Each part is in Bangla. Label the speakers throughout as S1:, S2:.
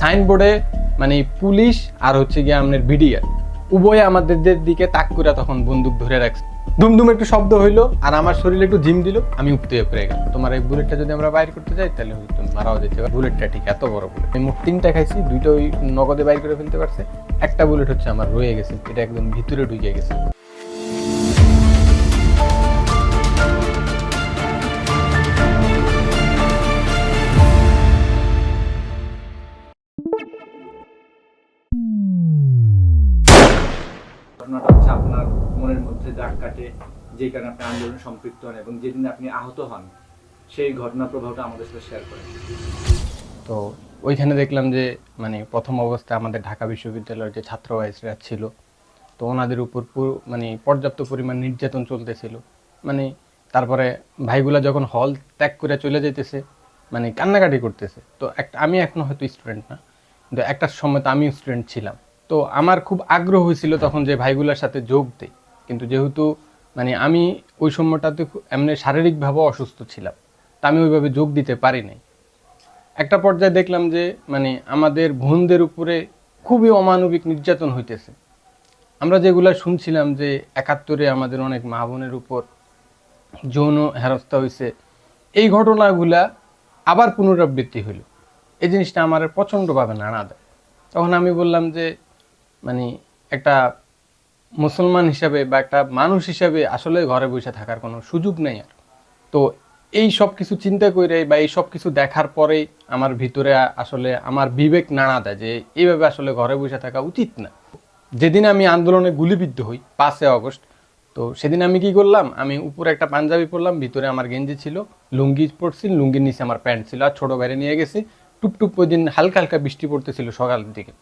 S1: সাইনবোর্ডে মানে পুলিশ আর হচ্ছে গিয়ে আপনার বিডিআর, উভয়ে আমাদের দিকে তাক করে তখন বন্দুক ধরে রাখছে। দুমদুম একটু শব্দ হইল আর আমার শরীরে একটু জিম দিল, আমি উপতে পড়ে গেলাম। তোমার এই বুলেটটা যদি আমরা বাইর করতে যাই, তাহলে হয়তো মারাও যেতে পারে। বুলেটটা ঠিক এত বড় বুলেট। আমি মোট তিনটা খাইছি, দুইটা ওই নগদে বাইর করে ফেলতে পারছে। একটা বুলেট হচ্ছে আমার রয়ে গেছে, এটা একদম ভিতরে ঢুকে গেছে।
S2: কাটে যে কারণে আপনি আন্দোলনে সম্পৃক্ত হন এবং যেদিন আপনি আহত হন, সেই ঘটনার প্রভাবটা আমাদের সাথে শেয়ার করেন।
S1: তো ওইখানে দেখলাম যে মানে প্রথম অবস্থায় আমাদের ঢাকা বিশ্ববিদ্যালয়ের যে ছাত্র ভাইসরা ছিল, তো ওনাদের উপর পুরো মানে পর্যাপ্ত পরিমাণ নির্যাতন চলতেছিল। মানে তারপরে ভাইগুলা যখন হল ত্যাগ করে চলে যেতেছে মানে কান্নাকাটি করতেছে। তো একটা, আমি এখনও হয়তো স্টুডেন্ট না, কিন্তু একটা সময় তো আমিও স্টুডেন্ট ছিলাম। তো আমার খুব আগ্রহ হয়েছিল তখন যে ভাইগুলার সাথে যোগ দেই। কিন্তু যেহেতু মানে আমি ওই সময়টাতে এমনি শারীরিকভাবে অসুস্থ ছিলাম, তা আমি ওইভাবে যোগ দিতে পারি নাই একটা পর্যায়ে দেখলাম যে মানে আমাদের বোনদের উপরে খুবই অমানবিক নির্যাতন হইতেছে। আমরা যেগুলা শুনছিলাম যে, একাত্তরে আমাদের অনেক মা বোনের উপর যৌন হেরস্তা হয়েছে এই ঘটনাগুলা আবার পুনরাবৃত্তি হইল। এই জিনিসটা আমার প্রচণ্ডভাবে নাড়া দেয়। তখন আমি বললাম যে মানে একটা মুসলমান হিসাবে বা একটা মানুষ হিসাবে আসলে ঘরে বসে থাকার কোনো সুযোগ নেই আর। তো এই সব কিছু চিন্তা করে বা এই সব কিছু দেখার পরেই আমার ভিতরে আসলে আমার বিবেক নাড়া দেয় যে এইভাবে আসলে ঘরে বসে থাকা উচিত না। যেদিন আমি আন্দোলনে গুলিবিদ্ধ হই, পাঁচই আগস্ট, তো সেদিন আমি কি করলাম? আমি উপরে একটা পাঞ্জাবি পরলাম, ভিতরে আমার গেঞ্জি ছিল, লুঙ্গি পরছি, লুঙ্গির নিচে আমার প্যান্ট ছিল আর ছোটো বাইরে নিয়ে গেছি। টুপটুপ ওই দিন হালকা হালকা বৃষ্টি পড়তেছিল সকালের দিকে।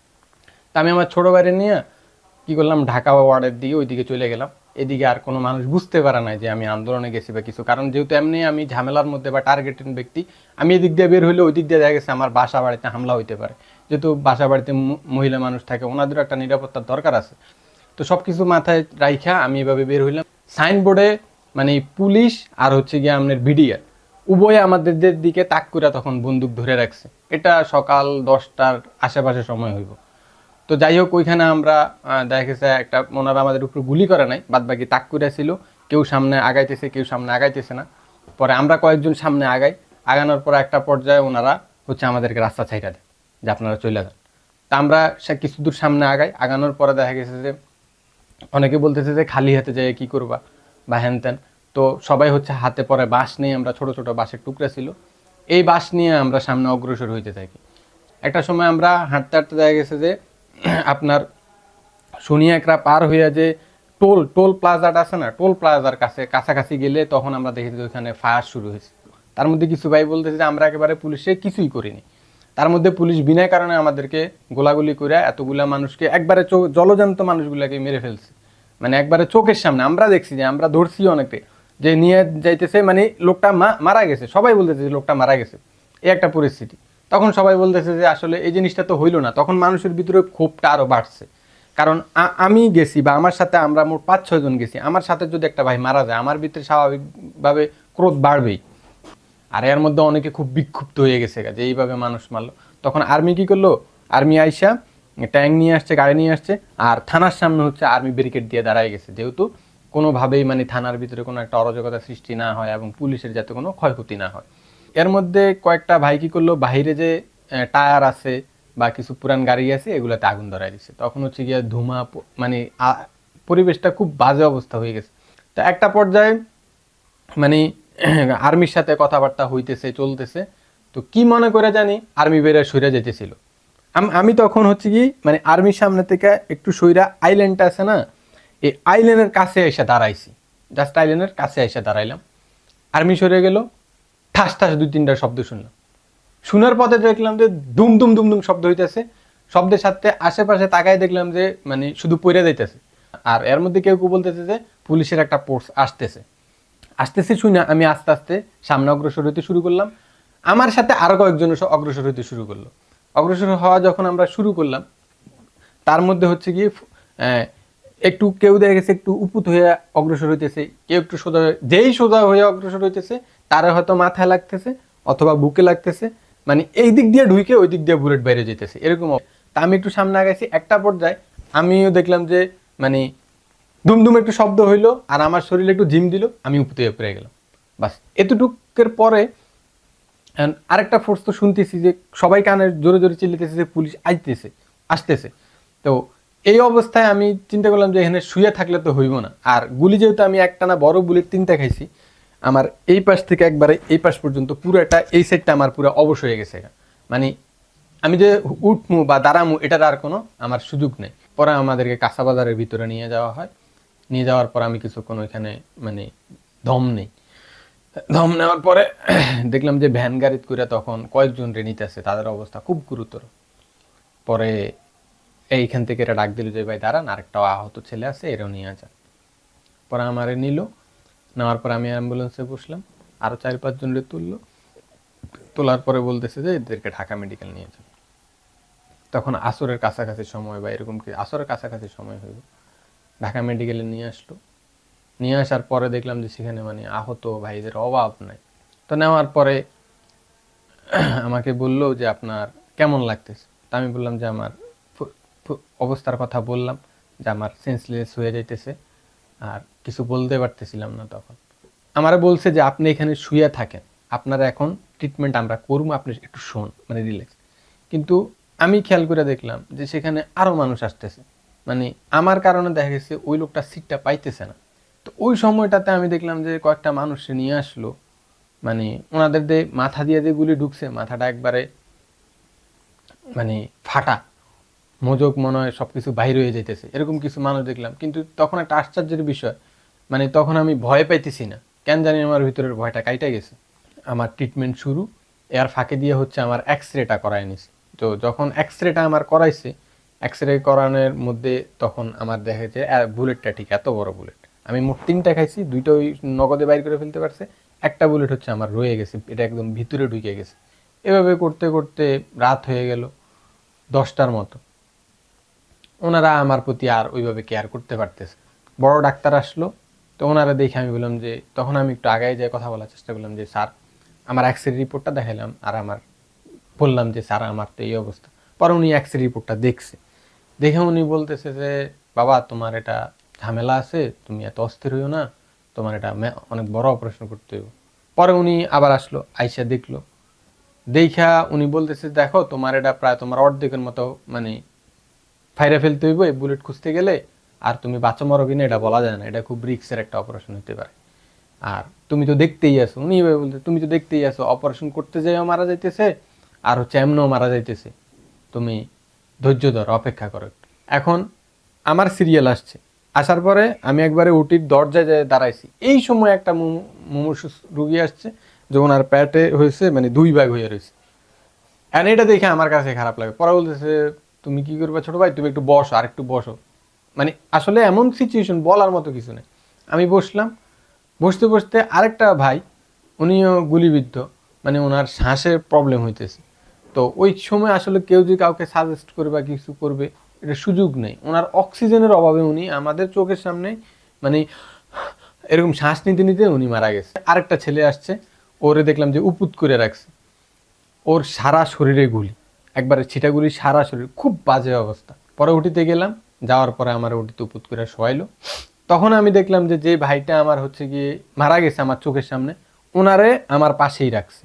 S1: তা আমি আমার ছোটো বাইরে নিয়ে কি করলাম? ঢাকা ওয়ার্ডের দিকে, ওইদিকে চলে গেলাম। এদিকে আর কোনো মানুষ বুঝতে পারে না যে আমি আন্দোলনে গেছি বা কিছু। কারণ যেহেতু এমনি আমি ঝামেলার মধ্যে বা টার্গেটেড ব্যক্তি, আমি এদিক দিয়ে বের হইলে ওই দিক দিয়ে দেখা গেছে আমার বাসা বাড়িতে হামলা হইতে পারে। যেহেতু বাসা বাড়িতে মহিলা মানুষ থাকে, ওনাদেরও একটা নিরাপত্তার দরকার আছে। তো সব কিছু মাথায় রাইখা আমি এভাবে বের হইলাম। সাইনবোর্ডে মানে পুলিশ আর হচ্ছে গিয়ে আপনার বিডিআর, উভয়ে আমাদের দিকে তাক করে তখন বন্দুক ধরে রাখছে। এটা সকাল দশটার আশেপাশে সময় হইব। তো যাই হোক, ওইখানে আমরা দেখা গেছে একটা, ওনারা আমাদের উপর গুলি করে নাই বাদ বাকি তাক করে ছিল। কেউ সামনে আগাইতেছে, কেউ সামনে আগাইতেছে না। পরে আমরা কয়েকজন সামনে আগাই। আগানোর পর একটা পর্যায়ে ওনারা হচ্ছে আমাদেরকে রাস্তা ছাইটা দেয়, যে আপনারা চলে যান। তা আমরা সে কিছু দূর সামনে আগাই। আগানোর পরে দেখা গেছে যে, অনেকে বলতেছে যে, খালি হাতে যেয়ে কি করবা? বা হ্যান ত্যান তো সবাই হচ্ছে হাতে পরে বাঁশ নিয়ে আমরা ছোট ছোট বাঁশের টুকরা ছিল। এই বাঁশ নিয়ে আমরা সামনে অগ্রসর হইতে থাকি। একটা সময় আমরা হাঁটতে হাঁটতে দেখা গেছে যে আপনার সোনিয়াকরা পার হইয়া যে টোল টোল প্লাজাটা আছে না, টোল প্লাজার কাছে, কাছাকাছি গেলে তখন আমরা দেখেছি ওইখানে ফায়ার শুরু হয়েছে। তার মধ্যে কিছু ভাই বলতেছে যে আমরা একেবারে পুলিশে কিছুই করিনি। তার মধ্যে পুলিশ বিনা কারণে আমাদেরকে গোলাগুলি করে এতগুলা মানুষকে একবারে চো- জলজান্ত মানুষগুলাকে মেরে ফেলছে। মানে একবারে চোখের সামনে। আমরা দেখছি যে, আমরা ধরছি অনেকে যে নিয়ে যাইতেছে মানে লোকটা মারা গেছে। সবাই বলতেছে যে লোকটা মারা গেছে। এই একটা পরিস্থিতি। তখন সবাই বলতেছে যে আসলে এই জিনিসটা তো হইল না। তখন মানুষের ভিতরে ক্ষোভটা আরও বাড়ছে। কারণ আমি গেছি বা আমার সাথে আমরা মোট পাঁচ, ছয় জন গেছি। আমার সাথে যদি একটা ভাই মারা যায়, আমার ভিতরে স্বাভাবিকভাবে ক্রোধ বাড়বেই। আর এর মধ্যে অনেকে খুব বিক্ষুব্ধ হয়ে গেছে যে এইভাবে মানুষ মারলো। তখন আর্মি কি করল? আর্মি আইসা ট্যাঙ্ক নিয়ে আসছে, গাড়ি নিয়ে আসছে, আর থানার সামনে হচ্ছে আর্মি ব্যারিকেড দিয়ে দাঁড়ায় গেছে। যেহেতু কোনোভাবেই মানে থানার ভিতরে কোনো একটা অরাজকতা সৃষ্টি না হয় এবং পুলিশের যাতে কোনো ক্ষয়ক্ষতি না হয়। এর মধ্যে কয়েকটা ভাই কি করল বাইরে যে টায়ার আছে বা কিছু পুরান গাড়ি আছে, এগুলোতে আগুন ধরাই দিচ্ছে তখন হচ্ছে গিয়ে ধুমা মানে পরিবেশটা খুব বাজে অবস্থা হয়ে গেছে। তো একটা পর্যায়ে মানে আর্মির সাথে কথাবার্তা হইতেছে, চলতেছে। তো কি মনে করে জানি, আর্মি বেড়ে সইরা যেতেছিল। আমি তখন হচ্ছে কি মানে আর্মির সামনে থেকে একটু সইরা আইল্যান্ডটা আছে না, এই আইল্যান্ডের কাছে এসে দাঁড়াইছি। জাস্ট আইল্যান্ডের কাছে এসে দাঁড়াইলাম। আর্মি সরে গেল ঠাস ঠাস দুই তিনটা শব্দ শুনলাম। শোনার পথে দেখলাম যে দুম দুম দুম দুম শব্দ হইতেছে। শব্দের সাথে আশেপাশে তাকায় দেখলাম যে মানে শুধু পড়ে যাইতেছে। আর এর মধ্যে কেউ কেউ বলতেছে যে পুলিশের একটা পোর্স আসতেছে। আসতেছে শুনে আমি আস্তে আস্তে সামনে অগ্রসর হইতে শুরু করলাম। আমার সাথে আরও কয়েকজন অগ্রসর হইতে শুরু করল। অগ্রসর হওয়া যখন আমরা শুরু করলাম, তার মধ্যে হচ্ছে কি একটু কেউ দেখা গেছে একটু উপুত হয়ে অগ্রসর হইতেছে, কেউ একটু সোজা যেই সোজা হয়ে অগ্রসর হইতেছে তারা হয়তো মাথায় লাগতেছে অথবা বুকে লাগতেছে। মানে এই দিক দিয়ে ঢুকে ওই দিক দিয়ে বুলেট বাইরে যেতেছে এরকম তা আমি একটু সামনে আগাইছি, একটা পর্যায়ে আমিও দেখলাম যে মানে দুমদুম একটু শব্দ হইল আর আমার শরীরে একটু জিম দিল, আমি উপরে পড়ে গেলাম। বাস, এতটুকের পরে আরেকটা ফোর্স তো শুনতেছি যে, সবাই কানে জোরে জোরে চিল্লিতেছে যে পুলিশ আসতেছে আসতেছে। তো এই অবস্থায় আমি চিন্তা করলাম যে, এখানে শুয়ে থাকলে তো হইব না। আর গুলি যেহেতু আমি একটানা বড় বুলেট তিনটা খাইছি আমার এই পাশ থেকে একবারে এই পাশ পর্যন্ত পুরোটা এই সাইডটা আমার পুরো অবশ হয়ে গেছে। মানে আমি যে উঠমু বা দাঁড়ামু, এটার আর কোনো আমার সুযোগ নেই। পরে আমাদেরকে কাঁচা বাজারের ভিতরে নিয়ে যাওয়া হয়। নিয়ে যাওয়ার পর আমি কিছুক্ষণ ওইখানে মানে দম নেই। দম নেওয়ার পরে দেখলাম যে ভ্যান গাড়িত করে তখন কয়েকজন নিতেছে। তাদের অবস্থা খুব গুরুতর। পরে এইখান থেকে এরা ডাক দিল যে, ভাই, দাঁড়ান, আরেকটা আহত ছেলে আছে, এরাও নিয়ে যান। পরে আমারে নিল। নেওয়ার পর আমি অ্যাম্বুলেন্সে বসলাম। আরও চার পাঁচজন রে তুললো। তোলার পরে বলতেছে যে, এদেরকে ঢাকা মেডিকেল নিয়ে যান তখন আসরের কাছাকাছি সময় বা এরকম কি, আসরের কাছাকাছি সময় হইব ঢাকা মেডিকেলে নিয়ে আসলো। নিয়ে আসার পরে দেখলাম যে, সেখানে মানে আহত ভাইদের অভাব নাই। তো নেওয়ার পরে আমাকে বলল যে, আপনার কেমন লাগতেছে? তা আমি বললাম যে, আমার অবস্থার কথা বললাম যে, আমার সেন্সলেস হয়ে যাইতেছে। আর কিছু বলতে পারতেছিলাম না তখন। আমারা বলছে যে, আপনি এখানে শুয়ে থাকেন। আপনার এখন ট্রিটমেন্ট আমরা করব। আপনি একটু শোন মানে রিল্যাক্স কিন্তু আমি খেয়াল করে দেখলাম যে, সেখানে আরও মানুষ আসতেছে। মানে আমার কারণে দেখা গেছে ওই লোকটা সিটটা পাইতেছে না। তো ওই সময়টাতে আমি দেখলাম যে, কয়েকটা মানুষ নিয়ে আসলো। মানে ওনাদের যে মাথা দিয়ে যে গুলি ঢুকছে, মাথাটা একবারে মানে ফাটা। মজক মনে হয় সব কিছু বাইরে হয়ে যাইতেছে। এরকম কিছু মানুষ দেখলাম। কিন্তু তখন একটা আশ্চর্যের বিষয়। মানে তখন আমি ভয় পাইতেছি না। কেন জানি আমার ভিতরের ভয়টা কাইটা গেছে। আমার ট্রিটমেন্ট শুরু। এর ফাঁকে দিয়ে হচ্ছে আমার এক্স রেটা করাই নিছি। তো যখন এক্স রেটা আমার করাইছে এক্স রে করানোর মধ্যে তখন আমার দেখা যাচ্ছে বুলেটটা ঠিক এত বড় বুলেট আমি মোট তিনটা খাইছি, দুইটা ওই নগদে বাইর করে ফেলতে পারছে। একটা বুলেট হচ্ছে আমার রয়ে গেছে, এটা একদম ভিতরে ঢুকে গেছে। এভাবে করতে করতে রাত হয়ে গেল, দশটার মতো। ওনারা আমার প্রতি আর ওইভাবে কেয়ার করতে পারতেছে বড় ডাক্তার আসলো, তো ওনারা দেখে আমি বললাম যে, তখন আমি একটু আগায় যাই, কথা বলার চেষ্টা করলাম যে, স্যার, আমার এক্সরে রিপোর্টটা দেখালাম আর আমার বললাম যে, স্যার, আমার তো এই অবস্থা। পরে উনি এক্সরে রিপোর্টটা দেখছে। দেখে উনি বলতেছে যে, বাবা, তোমার এটা ঝামেলা আছে, তুমি এত অস্থির হইও না, তোমার এটা অনেক বড় অপারেশন করতে হইব। পরে উনি আবার আসলো, আইসা দেখল। দেখা উনি বলতেছে, দেখো, তোমার এটা প্রায়, তোমার অর্ধেকের মতো মানে ফাইরে ফেলতে হইব, এই বুলেট খুঁজতে গেলে, আর তুমি বাচ্চা মরো কিনা এটা বলা যায় না, এটা খুব রিক্সের একটা অপারেশন হতে পারে। আর তুমি তো দেখতেই আছো, উনি বলতে, তুমি তো দেখতেই আছো অপারেশন করতে যাইও মারা যাইতেছে, আর হচ্ছে এমনও মারা যাইতেছে। তুমি ধৈর্য ধর, অপেক্ষা করো এখন আমার সিরিয়াল আসছে। আসার পরে আমি একবারে উটির দরজায় যায় দাঁড়াইছি। এই সময় একটা মুমূর্ষ রুগী আসছে যখন আর প্যাটে হয়েছে মানে দুই ভাগ হয়ে রয়েছে। এন্ড এটা দেখে আমার কাছে খারাপ লাগে। পরে বলতেছে তুমি কি করবে ছোট ভাই? তুমি একটু বসো আর একটু বসো। মানে আসলে এমন সিচুয়েশন বলার মতো কিছু নেই। আমি বসলাম। বসতে বসতে আরেকটা ভাই, উনিও গুলিবিদ্ধ। মানে ওনার শ্বাসের প্রবলেম হইতেছে। তো ওই সময় আসলে কেউ যদি কাউকে সাজেস্ট করবে বা কিছু করবে, এটা সুযোগ নেই। ওনার অক্সিজেনের অভাবে উনি আমাদের চোখের সামনে মানে এরকম শ্বাস নিতে নিতে উনি মারা গেছে। আরেকটা ছেলে আসছে, ওরে দেখলাম যে উপুত করে রাখছে। ওর সারা শরীরে গুলি। একবারে ছিটাগুলি সারা শরীর, খুব বাজে অবস্থা। পরে উঠিতে গেলাম, যাওয়ার পরে আমার উঠিতে উপুত করে শোয়াইলো। তখন আমি দেখলাম যে যে ভাইটা আমার হচ্ছে গিয়ে মারা গেছে আমার চোখের সামনে ওনারে আমার পাশেই রাখছে।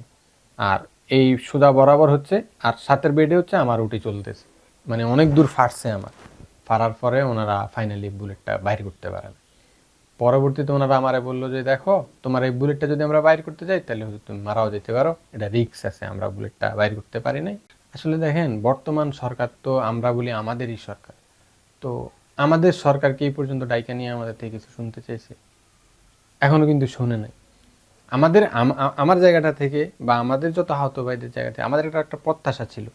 S1: আর এই সুদা বরাবর হচ্ছে, আর সাতের বেডে হচ্ছে আমার উঠে চলতেছে। মানে অনেক দূর ফাটছে আমার। ফাড়ার পরে ওনারা ফাইনালি বুলেটটা বাইর করতে পারে না পরবর্তীতে ওনারা আমারে বলল যে, দেখো, তোমার এই বুলেটটা যদি আমরা বাইর করতে যাই, তাহলে তুমি মারাও যেতে পারো। এটা রিক্স আছে, আমরা বুলেটটা বাইর করতে পারি নাই। আসলে দেখেন, বর্তমান সরকার তো আমরা বলি আমাদেরই সরকার। তো আমাদের সরকারকে এই পর্যন্ত ডাইকা নিয়ে আমাদের থেকে কিছু শুনতে চেয়েছে। এখনও কিন্তু শুনে নাই। আমাদের আমার জায়গাটা থেকে বা আমাদের যত আহত ভাইদের জায়গা থেকে আমাদের একটা একটা প্রত্যাশা ছিল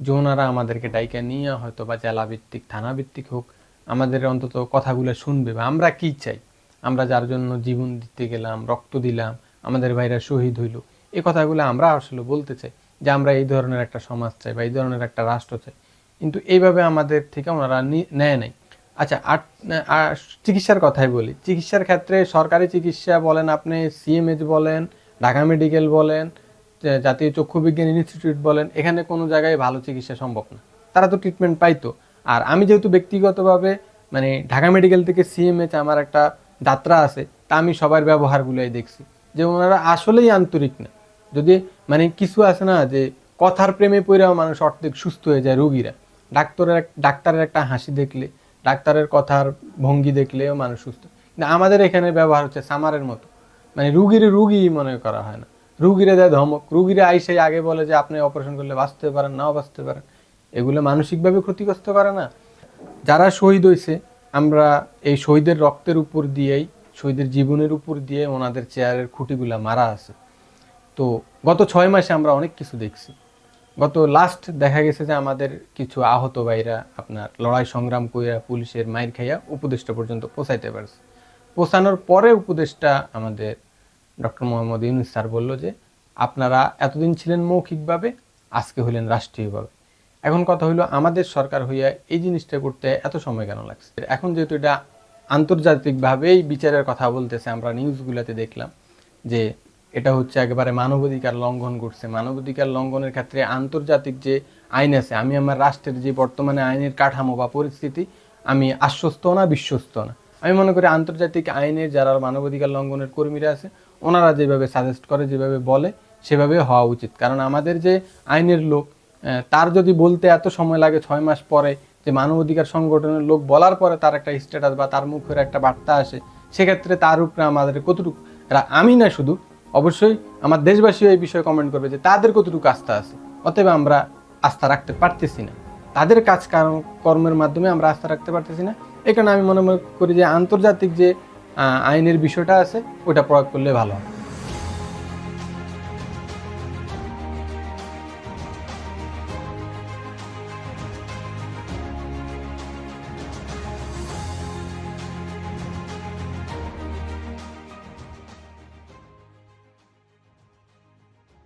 S1: যে ওনারা আমাদেরকে ডাইকা নিয়ে হয়তো বা জেলা ভিত্তিক থানা ভিত্তিক হোক, আমাদের অন্তত কথাগুলো শুনবে বা আমরা কি চাই? আমরা যার জন্য জীবন দিতে গেলাম, রক্ত দিলাম, আমাদের ভাইরা শহীদ হইল এই কথাগুলো আমরা আসলে বলতে চাই। যে আমরা এই ধরনের একটা সমাজ চাই বা এই ধরনের একটা রাষ্ট্র চাই। কিন্তু এইভাবে আমাদের থেকে ওনারা নেয় নাই। আচ্ছা আর চিকিৎসার কথাই বলি। চিকিৎসার ক্ষেত্রে সরকারি চিকিৎসা বলেন আপনি, সিএমএইচ বলেন, ঢাকা মেডিকেল বলেন জাতীয় চক্ষু বিজ্ঞান ইনস্টিটিউট বলেন, এখানে কোনো জায়গায় ভালো চিকিৎসা সম্ভব না। তারা তো ট্রিটমেন্ট পাইতো। আর আমি যেহেতু ব্যক্তিগতভাবে মানে ঢাকা মেডিকেল থেকে সিএমএচ আমার একটা যাত্রা আছে, তা আমি সবার ব্যবহারগুলোই দেখছি। যে ওনারা আসলেই আন্তরিক না। যদি মানে কিছু আছে না যে কথার প্রেমে পড়েও মানুষ অর্ধেক সুস্থ হয়ে যায় রোগীরা। ডাক্তারের ডাক্তারের একটা হাসি দেখলে, ডাক্তারের কথার ভঙ্গি দেখলেও মানুষ সুস্থ। কিন্তু আমাদের এখানে ব্যবহার হচ্ছে সামারের মতো। মানে রুগীর রুগী মনে করা হয় না। রুগীরা দেয় ধমক। রুগীরা আইসে আগে বলে যে, আপনি অপারেশন করলে বাঁচতে পারেন, নাও বাঁচতে পারেন। এগুলো মানসিকভাবে ক্ষতিগ্রস্ত করে না। যারা শহীদ হয়েছে আমরা এই শহীদের রক্তের উপর দিয়েই, শহীদের জীবনের উপর দিয়ে ওনাদের চেয়ারের খুঁটিগুলা মারা আছে। তো গত ছয় মাসে আমরা অনেক কিছু দেখছি। গত লাস্ট দেখা গেছে যে আমাদের কিছু আহত ভাইরা আপনার লড়াই সংগ্রাম কইরা পুলিশের মাইর খাইয়া উপদেষ্টা পর্যন্ত পৌঁছাইতে পারছে। পৌঁছানোর পরে উপদেষ্টা আমাদের ডক্টর মোহাম্মদ ইউনুস স্যার বলল যে, আপনারা এতদিন ছিলেন মৌখিকভাবে, আজকে হলেন রাষ্ট্রীয়ভাবে এখন কথা হলো আমাদের সরকার হইয়া এই জিনিসটা করতে এত সময় কেন লাগছে? এখন যেহেতু এটা আন্তর্জাতিকভাবেই বিচারের কথা বলতেছে, আমরা নিউজগুলোতে দেখলাম যে এটা হচ্ছে একেবারে মানবাধিকার লঙ্ঘন করছে। মানবাধিকার লঙ্ঘনের ক্ষেত্রে আন্তর্জাতিক যে আইন আছে, আমি আমার রাষ্ট্রের যে বর্তমানে আইনের কাঠামো বা পরিস্থিতি, আমি আশ্বস্ত না, বিশ্বস্ত না। আমি মনে করি আন্তর্জাতিক আইনের যারা মানবাধিকার লঙ্ঘনের কর্মীরা আছে, ওনারা যেভাবে সাজেস্ট করে, যেভাবে বলে, সেভাবে হওয়া উচিত। কারণ আমাদের যে আইনের লোক তার যদি বলতে এত সময় লাগে ছয় মাস পরে যে মানবাধিকার সংগঠনের লোক বলার পরে তার একটা স্ট্যাটাস বা তার মুখের একটা বার্তা আসে, সেক্ষেত্রে তার উপরে আমাদের কতটুকু আমি না শুধু অবশ্যই আমার দেশবাসীও এই বিষয়ে কমেন্ট করবে যে তাদের কতটুকু আস্থা আছে। অতএব আমরা আস্থা রাখতে পারতেছি না। তাদের কাজ কার- কর্মের মাধ্যমে আমরা আস্থা রাখতে পারতেছি না। এখানে আমি মনে মনে করি যে আন্তর্জাতিক যে আইনের বিষয়টা আছে ওটা প্রয়োগ করলে ভালো হয়।